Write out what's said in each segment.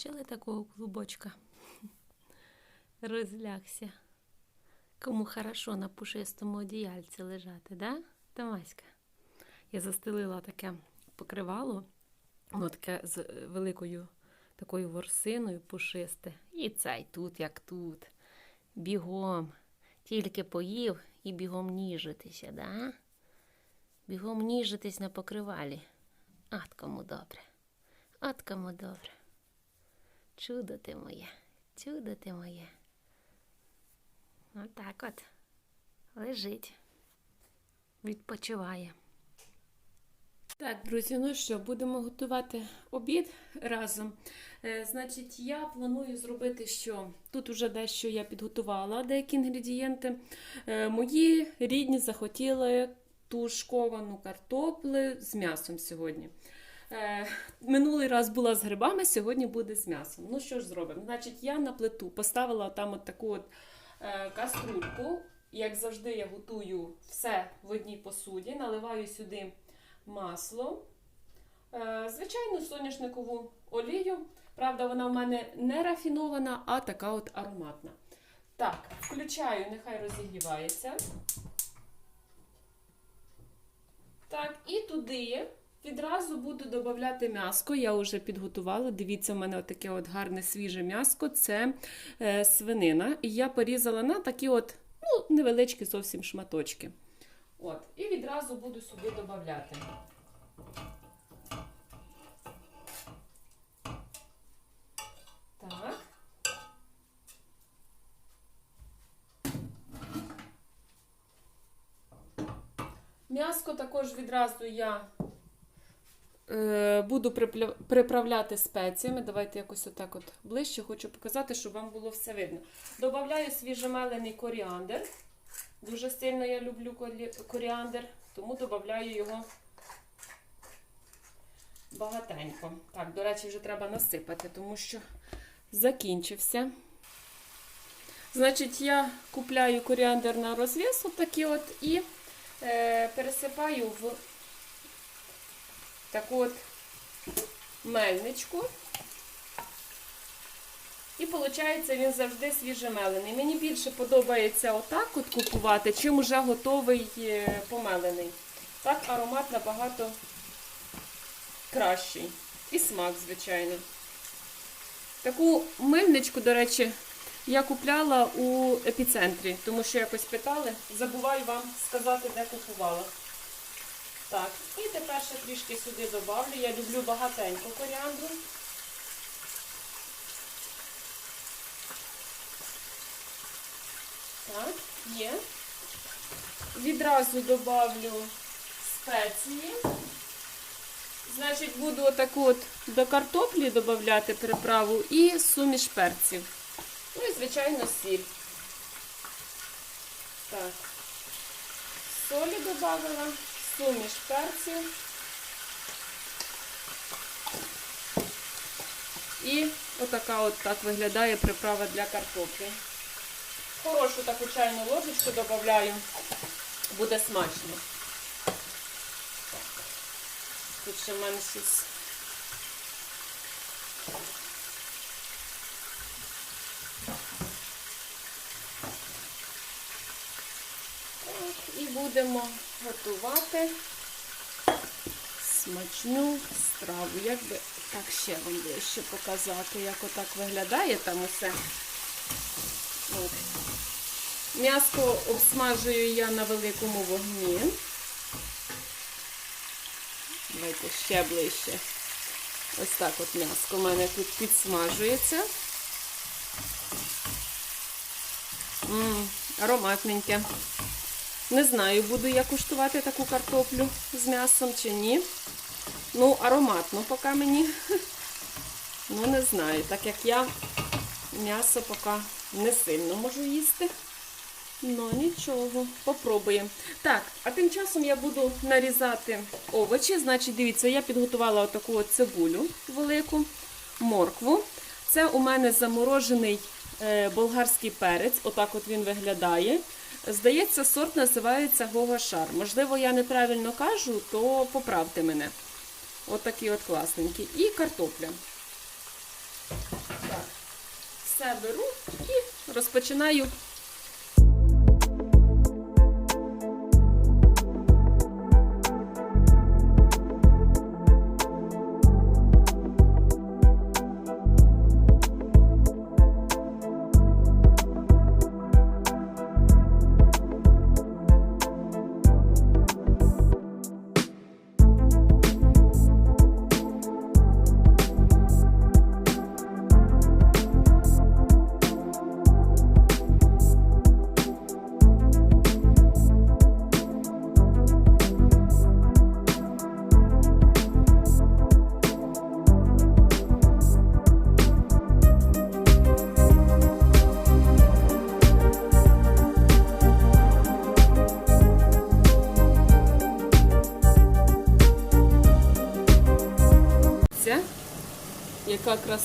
Бачили такого клубочка? Розлягся. Кому хорошо на пушистому одіяльці лежати, да? Тамаська? Я застелила таке покривало, воно таке з е, великою такою ворсиною пушисте. І цей тут, як тут. Бігом. Тільки поїв і бігом ніжитися, да? Бігом ніжитись на покривалі. От кому добре. От кому добре. Чудо ти моє, чудо ти моє. Отак от. Лежить. Відпочиває. Так, друзі, ну що, будемо готувати обід разом. Е, значить, я планую зробити що? Тут уже дещо я підготувала, деякі інгредієнти. Е, мої рідні захотіли тушковану картоплю з м'ясом сьогодні. Е, минулий раз була з грибами, сьогодні буде з м'ясом. Ну що ж зробимо? Значить, я на плиту поставила там от таку от е, каструльку. Як завжди, я готую все в одній посуді, наливаю сюди масло, е, звичайну соняшникову олію. Правда, вона в мене не рафінована, а така от ароматна. Так, включаю, нехай розігрівається. Так, і туди відразу буду додавати м'яско. Я вже підготувала. Дивіться, у мене таке от гарне свіже м'яско це е, свинина. І я порізала на такі от ну, невеличкі зовсім шматочки. От, і відразу буду сюди додавати. Так. М'яско також відразу я буду приправляти спеціями. Давайте якось отак от ближче, хочу показати, щоб вам було все видно. Добавляю свіжемелений коріандр. Дуже сильно я люблю коріандр, тому додаю його багатенько. Так, до речі, вже треба насипати, тому що закінчився. Значить, я купляю коріандр на розв'яз, отакий от, і е, пересипаю в таку от мельничку. І виходить, він завжди свіжемелений. Мені більше подобається отак от купувати, чим уже готовий е, помелений. Так аромат набагато кращий. І смак, звичайно. Таку мильничку, до речі, я купляла у епіцентрі, тому що якось питали. Забуваю вам сказати, де купувала. Так, і тепер ще трішки сюди добавлю. Я люблю багатенько коріандру. Так, є. Відразу добавлю спеції. Значить, буду отаку от до картоплі додати приправу і суміш перців. Ну і, звичайно, сіль. Так. Солі додала, суміш перців. І отака от так виглядає приправа для картоплі. Хорошу таку чайну ложечку додаю, буде смачно. Тут ще в мене. І будемо готувати смачну страву. Як би так ще вам ближче показати, як отак виглядає там усе. От. М'яско обсмажую я на великому вогні. Давайте ще ближче. Ось так от м'яско у мене тут підсмажується. Ароматненьке. Не знаю, буду я куштувати таку картоплю з м'ясом чи ні. Ну, ароматно поки мені. Ну, не знаю, так як я м'ясо поки не сильно можу їсти. Ну, нічого, попробуємо. Так, а тим часом я буду нарізати овочі. Значить, дивіться, я підготувала отаку от цибулю велику, моркву. Це у мене заморожений е, болгарський перець, отак от він виглядає. Здається, сорт називається Гогашар. Можливо, я неправильно кажу, то поправте мене. Отакий от, от класненький. І картопля. Так, Все беру і розпочинаю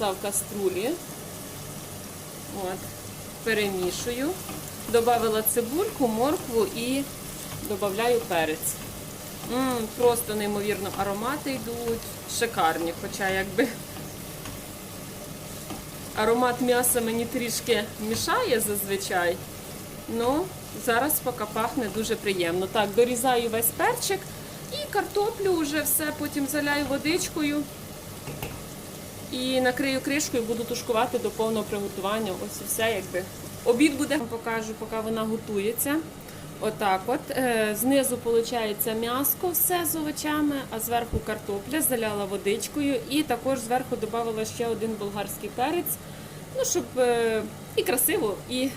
яка в каструлі. От, перемішую. Добавила цибульку, моркву і додаю перець. М, просто неймовірно аромати йдуть шикарні, хоча якби аромат м'яса мені трішки мішає зазвичай. Ну, зараз поки пахне дуже приємно. Так, дорізаю весь перчик і картоплю вже все, потім заляю водичкою. І накрию кришкою, буду тушкувати до повного приготування. Ось все, якби. Обід буде, покажу, поки вона готується. Отак от. Е, Знизу виходить м'яско все з овочами, а зверху картопля, заляла водичкою і також зверху додала ще один болгарський перець. Ну, щоб е, і красиво, і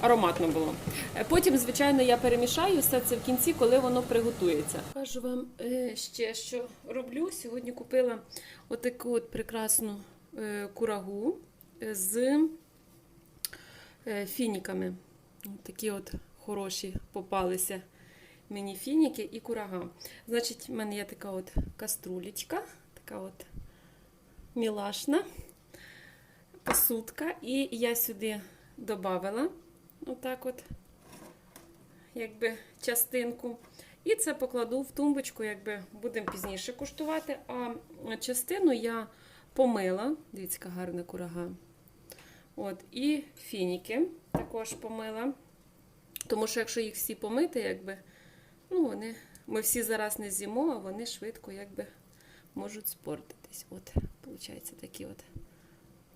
ароматно було. Е, Потім, звичайно, я перемішаю все це в кінці, коли воно приготується. Кажу вам е, ще, що роблю. Сьогодні купила отаку от прекрасну е, курагу з фініками. Такі от хороші попалися мені фініки і курага. Значить, в мене є така от каструлечка, така от мілашна посудка. І я сюди додавила отак от, якби частинку. І це покладу в тумбочку, якби будемо пізніше куштувати. А частину я помила. Дивіться, яка гарна курага. От, і фініки також помила. Тому що, якщо їх всі помити, якби, ну, вони, ми всі зараз не з'їмо, а вони швидко якби, можуть спортитись. От, виходить, такі от.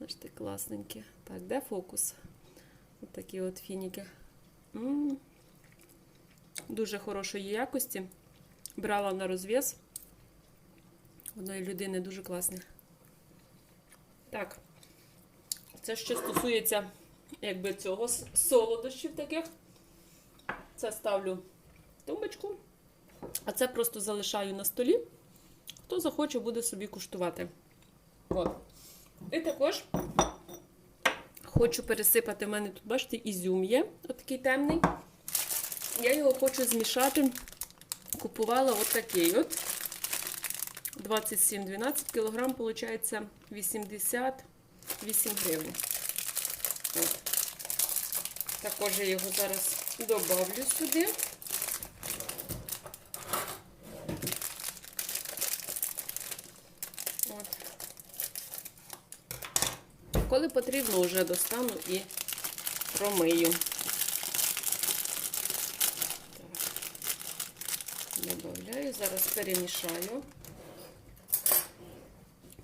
Бачите, класненькі. Так, де фокус? От такі от фініки. М, Дуже хорошої якості. Брала на розв'яз. Одної людини дуже класне. Так. Це що стосується якби цього солодощів таких. Це ставлю в тумбочку, а це просто залишаю на столі. Хто захоче, буде собі куштувати. От. І також хочу пересипати. У мене тут, бачите, ізюм є, отакий темний. Я його хочу змішати. Купувала отакий от. 27-12 кг, виходить 88 гривень. От. Також я його зараз добавлю сюди. От. Коли потрібно, вже достану і промию. Добавляю, зараз перемішаю.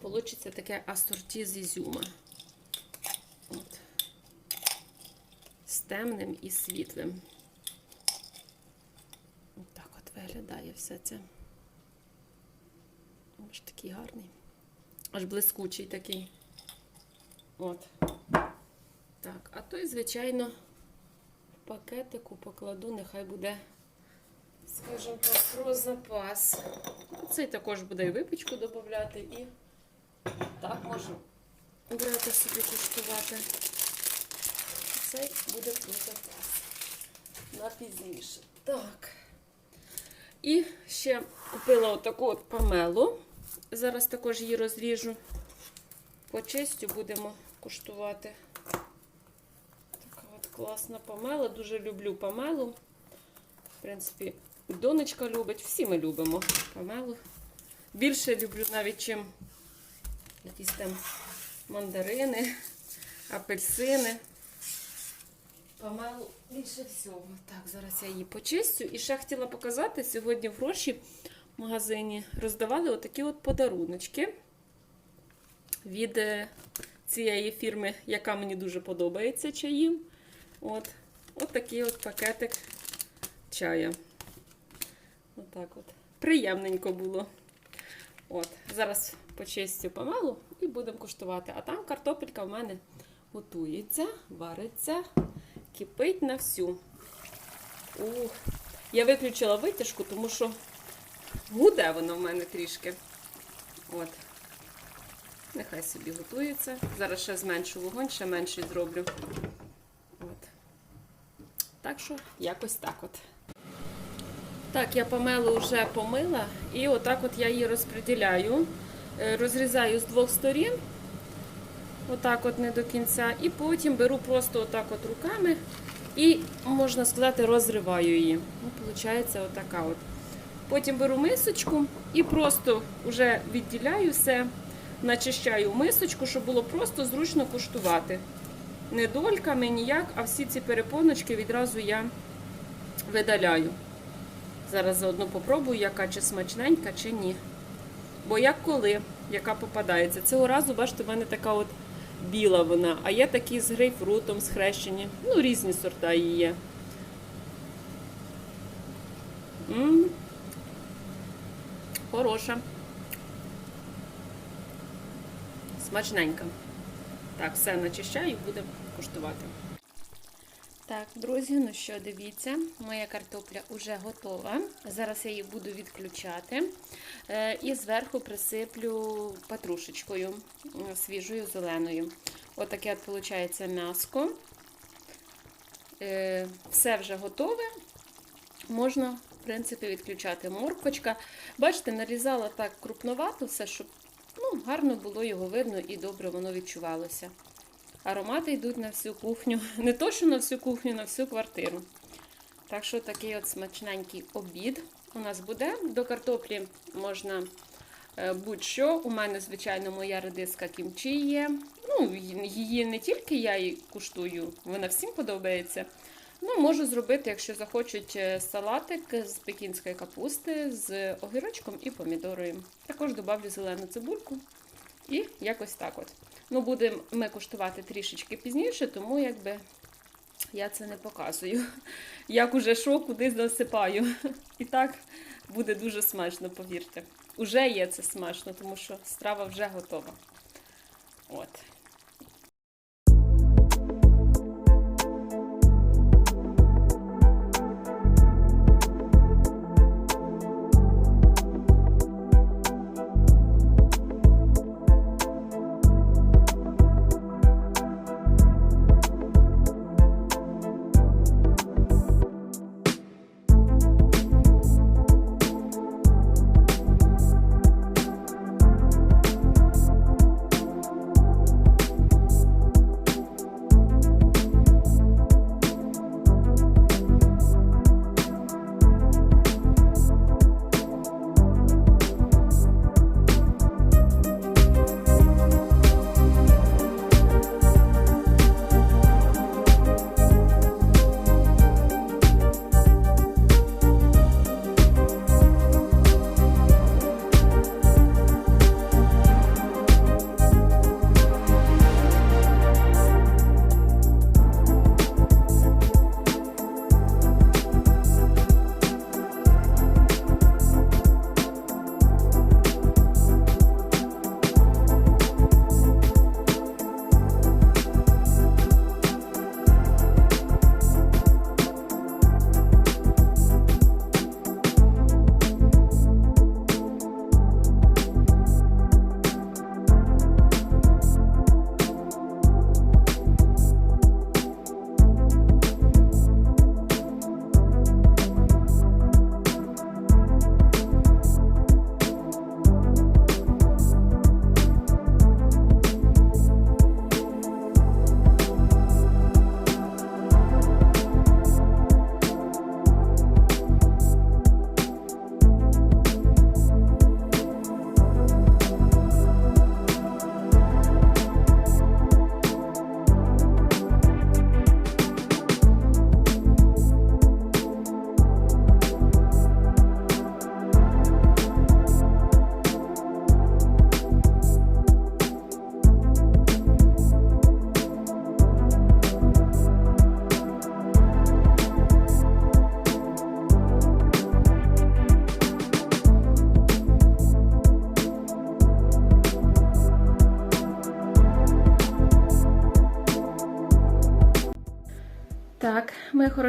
Получиться таке асорті з ізюма. От. З темним і світлим. Ось так от виглядає все це. Ось такий гарний. Аж блискучий такий. От. Так, а той, звичайно, в пакетику покладу, нехай буде, скажімо так, про запас. Цей також буде і випічку додати, і так можу брати собі куштувати. Цей буде про запас. На пізніше. Так. І ще купила отаку от памелу. Зараз також її розріжу. Почистю будемо куштувати. Така от класна помела. Дуже люблю помелу. В принципі, донечка любить. Всі ми любимо помелу. Більше люблю навіть, чим якісь там мандарини. апельсини. Помалу більше всього. Так, зараз я її почистю. І ще хотіла показати, сьогодні в гроші в магазині роздавали отакі от подаруночки від е, цієї фірми, яка мені дуже подобається чаїв. От, от такий от пакетик чая. Отак от. Приємненько було. От, зараз почистю помалу і будемо куштувати. А там картопелька в мене готується, вариться, кипить на всю. Ух. Я виключила витяжку, тому що гуде воно в мене трішки. От. Нехай собі готується. Зараз ще зменшу вогонь, ще менший зроблю. От. Так що, якось так от. Так, я помелу вже помила, і отак от я її розподіляю. Е, Розрізаю з двох сторін, отак от не до кінця, і потім беру просто отак от руками і, можна сказати, розриваю її. Ну, Виходить, отака от. Потім беру мисочку і просто вже відділяю все, начищаю мисочку, щоб було просто зручно куштувати. Не дольками, ніяк, а всі ці перепоночки відразу я видаляю. Зараз заодно попробую, яка чи смачненька, чи ні. Бо як коли, яка попадається. Цього разу, бачите, в мене така от біла вона, а є такі з грейпфрутом, схрещені. Ну, різні сорта її є. М, Хороша. Смачненька. Так, все начищаю і будемо куштувати. Так, друзі, ну що, дивіться, моя картопля вже готова. Зараз я її буду відключати Е, і зверху присиплю патрушечкою свіжою зеленою. Отаке от виходить м'яско. Е, Все вже готове. Можна, в принципі, відключати морквочка. Бачите, нарізала так крупновато все, щоб ну, гарно було його видно і добре воно відчувалося. Аромати йдуть на всю кухню. Не то, що на всю кухню, на всю квартиру. Так що такий от смачненький обід у нас буде. До картоплі можна е, будь-що. У мене, звичайно, моя редиска кімчі є. Ну, її не тільки я її куштую, вона всім подобається. Ну, можу зробити, якщо захочуть, е, салатик з пекінської капусти з огірочком і помідорою. Також додавлю зелену цибульку і якось так от. Ну, будемо ми куштувати трішечки пізніше, тому якби я це не показую. Як уже що, куди засипаю. І так буде дуже смачно, повірте. Уже є це смачно, тому що страва вже готова. От.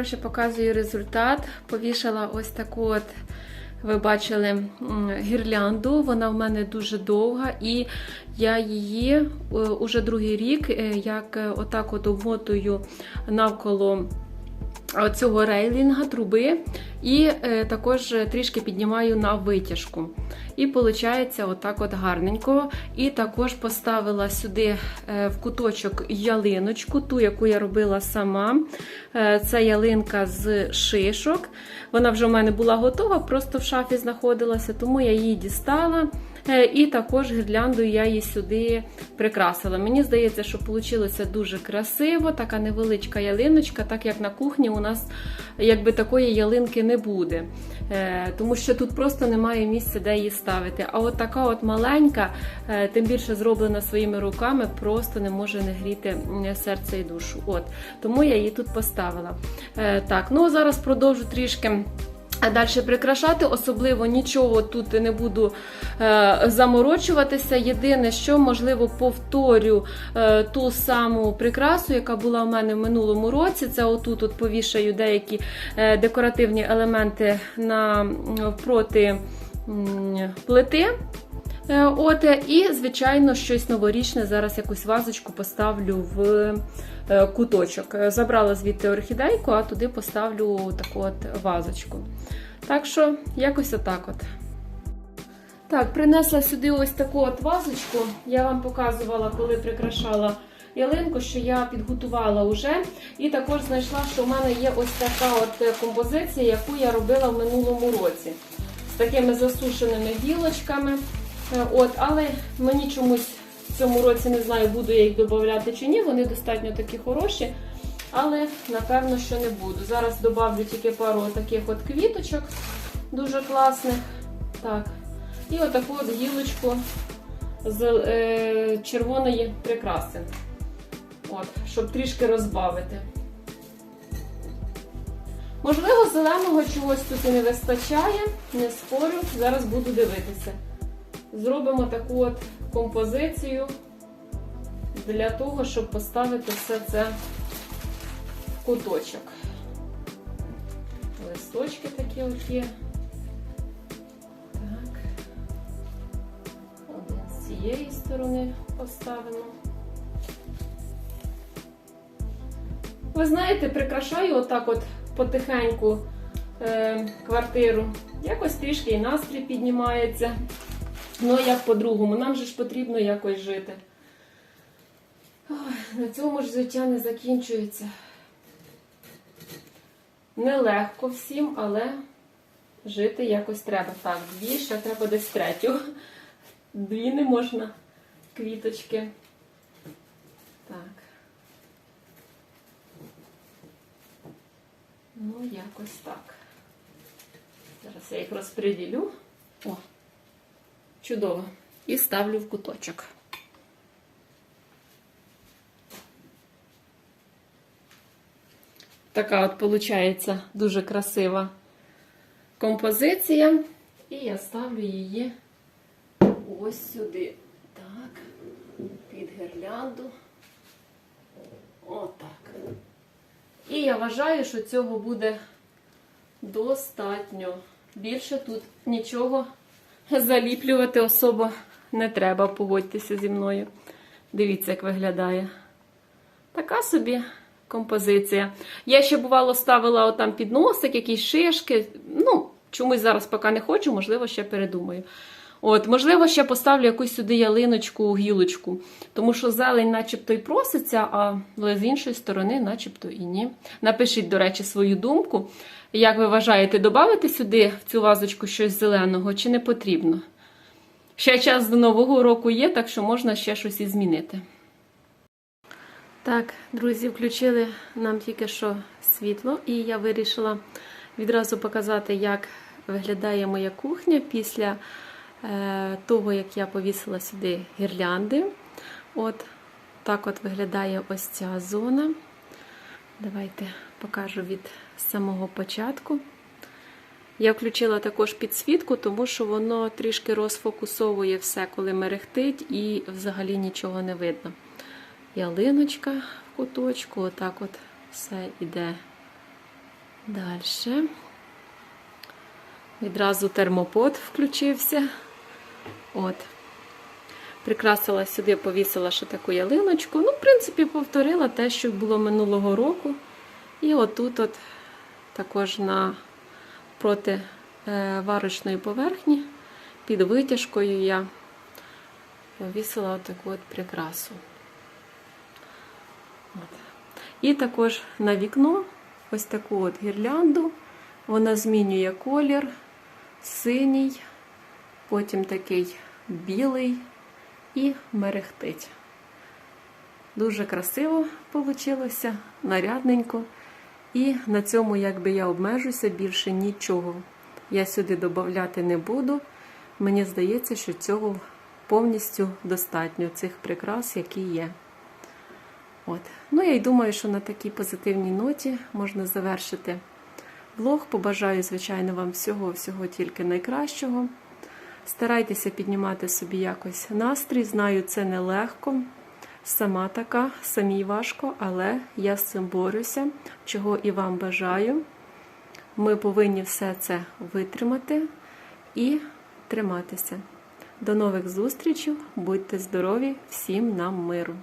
Мої показую результат. Повішала ось таку от, ви бачили, гірлянду. Вона в мене дуже довга, і я її е, уже другий рік, е, як е, отак от обмотую навколо цього рейлінга, труби, і е, також трішки піднімаю на витяжку. І виходить отак от гарненько. І також поставила сюди е, в куточок ялиночку, ту, яку я робила сама. Е, Це ялинка з шишок. Вона вже в мене була готова, просто в шафі знаходилася, тому я її дістала. Е, І також гірляндою я її сюди прикрасила. Мені здається, що вийшло дуже красиво, така невеличка ялиночка, так як на кухні у нас якби такої ялинки не буде. Е, Тому що тут просто немає місця, де її ставити. А от така от маленька, е, тим більше зроблена своїми руками, просто не може не гріти серце і душу. От Тому я її тут поставила. Так, ну зараз продовжу трішки. А далі прикрашати, особливо нічого тут не буду е, заморочуватися. Єдине, що можливо повторю е, ту саму прикрасу, яка була у мене в минулому році. Це отут от повішаю деякі е, декоративні елементи на проти плити. Е, От, е, і, звичайно, щось новорічне. Зараз якусь вазочку поставлю в е, куточок. Забрала звідти орхідейку, а туди поставлю таку от вазочку. Так що, якось отак от. Так, принесла сюди ось таку от вазочку. Я вам показувала, коли прикрашала ялинку, що я підготувала вже. І також знайшла, що в мене є ось така от композиція, яку я робила в минулому році. З такими засушеними гілочками. Е, От, але мені чомусь в цьому році не знаю, буду я їх додати чи ні. Вони достатньо такі хороші. Але напевно, що не буду. Зараз додавлю тільки пару таких от квіточок, дуже класних. Так. І отаку от гілочку з е, червоної прикраси. От, щоб трішки розбавити. Можливо, зеленого чогось тут і не вистачає, не спорю. Зараз буду дивитися. Зробимо таку от композицію для того, щоб поставити все це в куточок. Листочки такі от є. Так. Один з цієї сторони поставимо. Ви знаєте, прикрашаю отак от потихеньку е, квартиру. Якось трішки і настрій піднімається. Ну, а як по-другому, нам же ж потрібно якось жити. Ой, на цьому ж життя не закінчується. Нелегко всім, але жити якось треба. Так, дві, ще треба десь третю. Дві не можна квіточки. Так. Ну, якось так. Зараз я їх розподілю. О, чудово. І ставлю в куточок. Така от виходить дуже красива композиція. І я ставлю її ось сюди. Так, під гірлянду. Отак. І я вважаю, що цього буде достатньо. Більше тут нічого заліплювати особо не треба, погодьтеся зі мною. Дивіться, як виглядає. Така собі композиція. Я ще, бувало, ставила отам під носик, якісь шишки. Ну, чомусь зараз поки не хочу, можливо, ще передумаю. От, Можливо, ще поставлю якусь сюди ялиночку, гілочку. Тому що зелень начебто і проситься, а з іншої сторони, начебто і ні. Напишіть, до речі, свою думку. Як ви вважаєте, додати сюди в цю вазочку щось зеленого чи не потрібно? Ще час до Нового року є, так що можна ще щось і змінити. Так, друзі, включили нам тільки що світло, і я вирішила відразу показати, як виглядає моя кухня після е, того, як я повісила сюди гірлянди. От так от виглядає ось ця зона. Давайте покажу від самого початку. Я включила також підсвітку, тому що воно трішки розфокусовує все, коли мерехтить, і взагалі нічого не видно. Ялиночка в куточку, отак от все йде Далі. Відразу термопод включився. От. Прикрасила сюди, повісила ще таку ялиночку. Ну, в принципі, повторила те, що було минулого року. І отут от також на проти е, поверхні під витяжкою я повісила отаку от прикрасу. От. І також на вікно ось таку от гірлянду. Вона змінює колір, синій, потім такий білий і мерехтить. Дуже красиво вийшло, нарядненько. І на цьому якби я обмежуся, більше нічого я сюди додати не буду. Мені здається, що цього повністю достатньо, цих прикрас, які є. От. Ну, я й думаю, що на такій позитивній ноті можна завершити влог. Побажаю, звичайно, вам всього-всього тільки найкращого. Старайтеся піднімати собі якось настрій. Знаю, це нелегко. Сама така, самій важко, але я з цим борюся, чого і вам бажаю. Ми повинні все це витримати і триматися. До нових зустрічей, будьте здорові, всім нам миру!